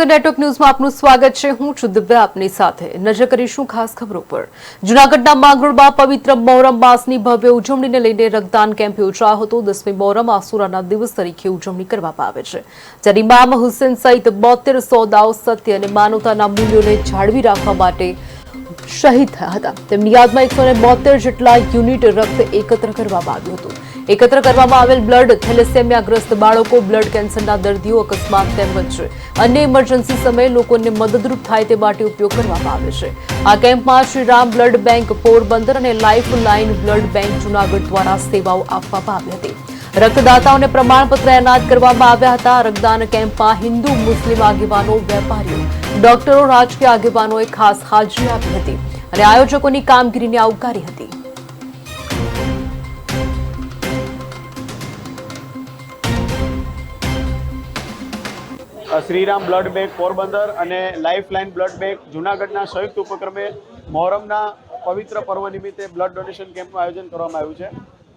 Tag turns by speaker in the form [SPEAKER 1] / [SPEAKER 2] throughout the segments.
[SPEAKER 1] Vidyanagar network ન્યૂઝમાં આપનું સ્વાગત છે. હું છું દિવ્યા આપની સાથે. નજર કરીશું ખાસ ખબરો પર. જૂનાગઢના માંગરોળમાં પવિત્ર મોહરમ માસની ભવ્ય ઉજવણીને લઈને રક્તદાન કેમ્પ યોજાયો હતો. દસમી મોહરમ આસુરાના દિવસ તરીકે ઉજવણી કરવામાં આવે છે. જ્યારે ઇમામ હુસેન સહિત બોતેર સોદાઓ સત્ય અને માનવતાના મૂલ્યોને જાળવી રાખવા માટે શહીદ થયા હતા. તેમની યાદમાં એકસો જેટલા યુનિટ રક્ત એકત્ર કરવામાં આવ્યું હતું. એકત્ર કરવામાં આવેલ બ્લડ થેલેસેમિયાગ્રસ્ત બાળકો બ્લડ કેન્સરના દર્દીઓ અકસ્માત તેમજ અન્ય ઇમરજન્સી સમયે લોકોને મદદરૂપ થાય તે માટે ઉપયોગ કરવામાં આવે છે. આ કેમ્પમાં શ્રીરામ બ્લડ બેંક પોરબંદર અને life line blood bank Junagadh દ્વારા સેવાઓ આપવામાં આવી હતી. રક્તદાતાઓને પ્રમાણપત્ર એનાયત કરવામાં આવ્યા હતા. રક્તદાન કેમ્પમાં હિન્દુ, મુસ્લિમ આગેવાનો, વેપારીઓ, ડોક્ટરો, રાજકીય આગેવાનોએ ખાસ હાજરી આપી હતી અને આયોજકોની કામગીરીને આવકારી હતી.
[SPEAKER 2] શ્રીરામ બ્લડ બેંક પોરબંદર અને લાઈફ લાઇન બ્લડ બેંક જુનાગઢના સંયુક્ત ઉપક્રમે મોહરમના પવિત્ર પર્વ નિમિત્તે બ્લડ ડોનેશન કેમ્પનું આયોજન કરવામાં આવ્યું છે.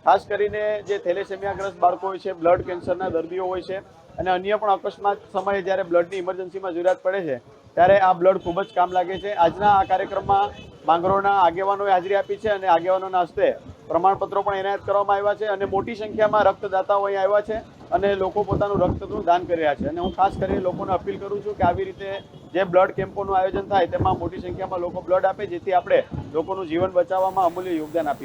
[SPEAKER 2] ખાસ કરીને જે થેલેસેમિયાગ્રસ્ત બાળકો હોય છે, બ્લડ કેન્સરના દર્દીઓ હોય છે અને અન્ય પણ અકસ્માત સમયે જ્યારે બ્લડની ઇમરજન્સીમાં જરૂરિયાત પડે છે, ત્યારે આ બ્લડ ખૂબ જ કામ લાગે છે. આજના આ કાર્યક્રમમાં માંગરોળના આગેવાનોએ હાજરી આપી છે અને આગેવાનોના હસ્તે પ્રમાણપત્રો પણ એનાયત કરવામાં આવ્યા છે અને મોટી સંખ્યામાં રક્તદાતાઓ અહીં આવ્યા છે અને લોકો પોતાનું રક્તનું દાન કરી રહ્યા છે. અને હું ખાસ કરીને લોકોને અપીલ કરું છું કે આવી રીતે જે બ્લડ કેમ્પોનું આયોજન થાય તેમાં મોટી સંખ્યામાં લોકો બ્લડ આપે, જેથી આપણે લોકોનું જીવન બચાવવામાં અમૂલ્ય યોગદાન આપી